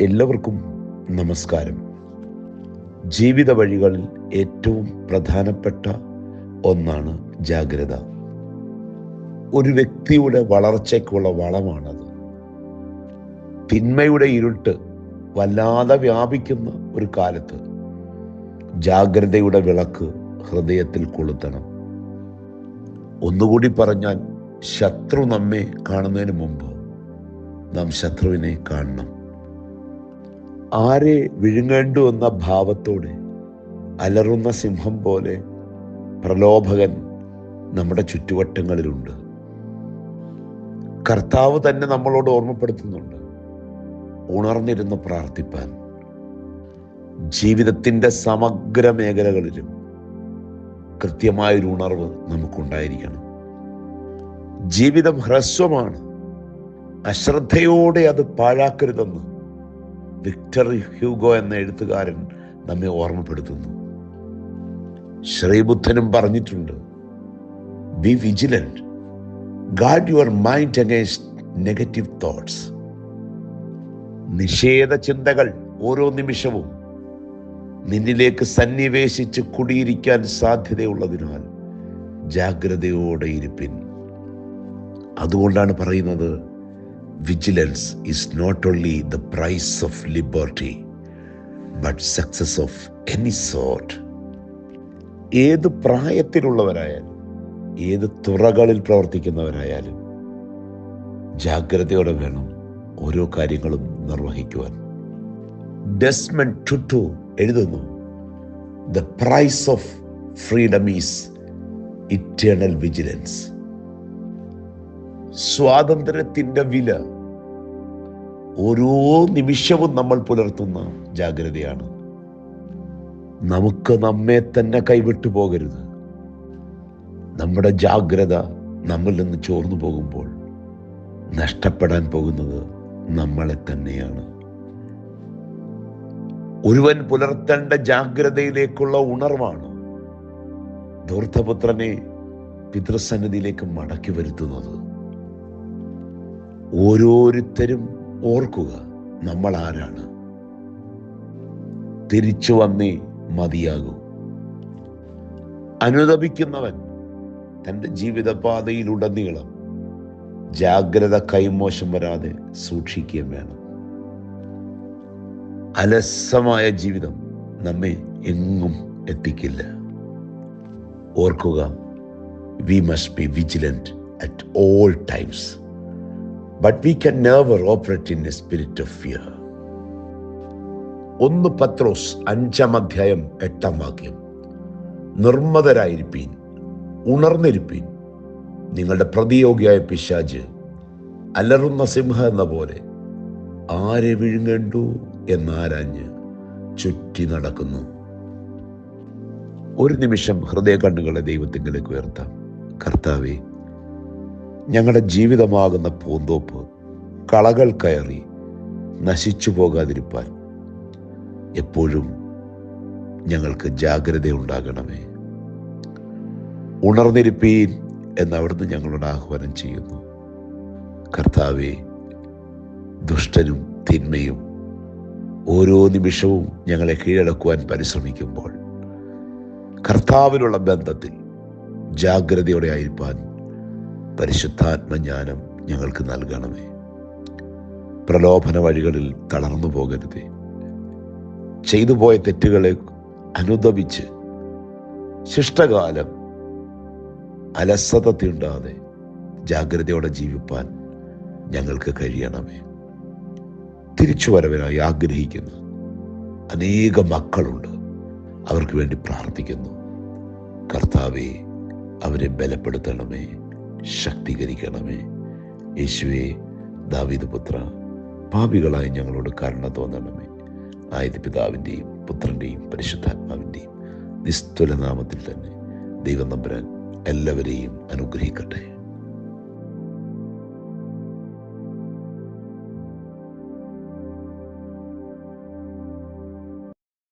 എല്ലാവർക്കും നമസ്കാരം. ജീവിത വഴികളിൽ ഏറ്റവും പ്രധാനപ്പെട്ട ഒന്നാണ് ജാഗ്രത. ഒരു വ്യക്തിയുടെ വളർച്ചയ്ക്കുള്ള വളമാണത്. തിന്മയുടെ ഇരുട്ട് വല്ലാതെ വ്യാപിക്കുന്ന ഒരു കാലത്ത് ജാഗ്രതയുടെ വിളക്ക് ഹൃദയത്തിൽ കൊളുത്തണം. ഒന്നുകൂടി പറഞ്ഞാൽ ശത്രു നമ്മെ കാണുന്നതിന് മുമ്പ് നാം ശത്രുവിനെ കാണണം. ആരെ വിഴുങ്ങേണ്ടു എന്ന ഭാവത്തോടെ അലറുന്ന സിംഹം പോലെ പ്രലോഭകൻ നമ്മുടെ ചുറ്റുവട്ടങ്ങളിലുണ്ട്. കർത്താവ് തന്നെ നമ്മളോട് ഓർമ്മപ്പെടുത്തുന്നുണ്ട്. ഉണർന്നിരുന്ന് പ്രാർത്ഥിപ്പാൻ. ജീവിതത്തിന്റെ സമഗ്ര മേഖലകളിലും കൃത്യമായൊരു ഉണർവ് നമുക്കുണ്ടായിരിക്കണം. ജീവിതം ഹ്രസ്വമാണ്. അശ്രദ്ധയോടെ അത് പാഴാക്കരുതെന്ന് വിക്ടർ ഹ്യൂഗോ എന്ന എഴുത്തുകാരൻ നമ്മെ ഓർമ്മപ്പെടുത്തുന്നു. ശ്രീബുദ്ധനും പറഞ്ഞിട്ടുണ്ട് be vigilant guard your mind against negative thoughts നിഷേധ ചിന്തകൾ ഓരോ നിമിഷവും നിന്നിലേക്ക് സന്നിവേശിച്ച് കുടിയിരിക്കാൻ സാധ്യതയുള്ളതിനാൽ ജാഗ്രതയോടെ ഇരിപ്പിൻ. അതുകൊണ്ടാണ് പറയുന്നത് vigilance is not only the price of liberty but success of any sort ഏത് പ്രായത്തിലുള്ളവരായാലും ഏത് തുറകളിൽ പ്രവർത്തിക്കുന്നവരായാലും ജാഗ്രതയോടെ വേണം ഓരോ കാര്യങ്ങളും നിർവഹിക്കുവാൻ. ഡെസ്മൻ ടുട്ടു എഴുതുന്നു the price of freedom is eternal vigilance സ്വാതന്ത്ര്യത്തിന്റെ വില ഓരോ നിമിഷവും നമ്മൾ പുലർത്തുന്ന ജാഗ്രതയാണ്. നമുക്ക് നമ്മെ തന്നെ കൈവിട്ടു പോകരുത്. നമ്മുടെ ജാഗ്രത നമ്മിൽ നിന്ന് ചോർന്നു പോകുമ്പോൾ നഷ്ടപ്പെടാൻ പോകുന്നത് നമ്മളെ തന്നെയാണ്. ഒരുവൻ പുലർത്തേണ്ട ജാഗ്രതയിലേക്കുള്ള ഉണർവാണ് ധൂർത്തപുത്രനെ പിതൃസന്നിധിയിലേക്ക് മടക്കി വരുത്തുന്നത്. ഓരോരുത്തരും ഓർക്കുക നമ്മൾ ആരാണ് തിരിച്ചു വന്നേ മതിയാകൂ. അനുദപിക്കുന്നവൻ തന്റെ ജീവിതപാതയിലുടനീളം ജാഗ്രത കൈമോശം വരാതെ സൂക്ഷിക്കുകയും വേണം. അലസമായ ജീവിതം നമ്മെ എങ്ങും എത്തിക്കില്ല. ഓർക്കുക we must be vigilant at all times but we can never operate in a spirit of fear ഒന്ന് പത്രോസ് അഞ്ചാം അധ്യായം എട്ടാം വാക്യം. നിർമ്മതരായിരിപ്പീൻ ഉണർന്നിരിപ്പീൻ. നിങ്ങളുടെ പ്രതിയോഗിയായ പിശാജ് അലറുന്ന സിംഹ എന്ന പോലെ ആരെ വിഴുങ്ങേണ്ടു എന്നാരാഞ്ഞ് ചുറ്റി നടക്കുന്നു. ഒരു നിമിഷം ഹൃദയ കണ്ണുകളെ ദൈവത്തിങ്കിലേക്ക് ഉയർത്താം. കർത്താവെ ഞങ്ങളുടെ ജീവിതമാകുന്ന പൂന്തോപ്പ് കളകൾ കയറി നശിച്ചു പോകാതിരിപ്പാൻ എപ്പോഴും ഞങ്ങൾക്ക് ജാഗ്രത ഉണ്ടാകണമേ ഉണർന്നിരിപ്പീൻ എന്നവിടുന്ന് ഞങ്ങളോട് ആഹ്വാനം ചെയ്യുന്നു. കർത്താവെ ദുഷ്ടനും തിന്മയും ഓരോ നിമിഷവും ഞങ്ങളെ കീഴടക്കുവാൻ പരിശ്രമിക്കുമ്പോൾ കർത്താവിനുള്ള ബന്ധത്തിൽ ജാഗ്രതയോടെ ആയിരിക്കാൻ പരിശുദ്ധാത്മജ്ഞാനം ഞങ്ങൾക്ക് നൽകണമേ. പ്രലോഭന വഴികളിൽ തളർന്നു പോകരുതേ. ചെയ്തു പോയ തെറ്റുകളെ അനുദപിച്ച് ശിഷ്ടകാലം അലസത തീണ്ടാതെ ജാഗ്രതയോടെ ജീവിപ്പാൻ ഞങ്ങൾക്ക് കഴിയണമേ. തിരിച്ചു വരവിനായി ആഗ്രഹിക്കുന്ന അനേക മക്കളുണ്ട്. അവർക്ക് വേണ്ടി പ്രാർത്ഥിക്കുന്നു. കർത്താവെ അവരെ ബലപ്പെടുത്തണമേ. ശക്തീകരിക്കണമേ. യേശുവെ ദാവീദ് പുത്ര പാപികളായി ഞങ്ങളോട് കരുണ തോന്നണമേ. ആയത് പിതാവിന്റെയും പുത്രന്റെയും പരിശുദ്ധാത്മാവിന്റെയും നിസ്തുല നാമത്തിൽ തന്നെ ദൈവം നമ്പരാൻ എല്ലാവരെയും അനുഗ്രഹിക്കട്ടെ.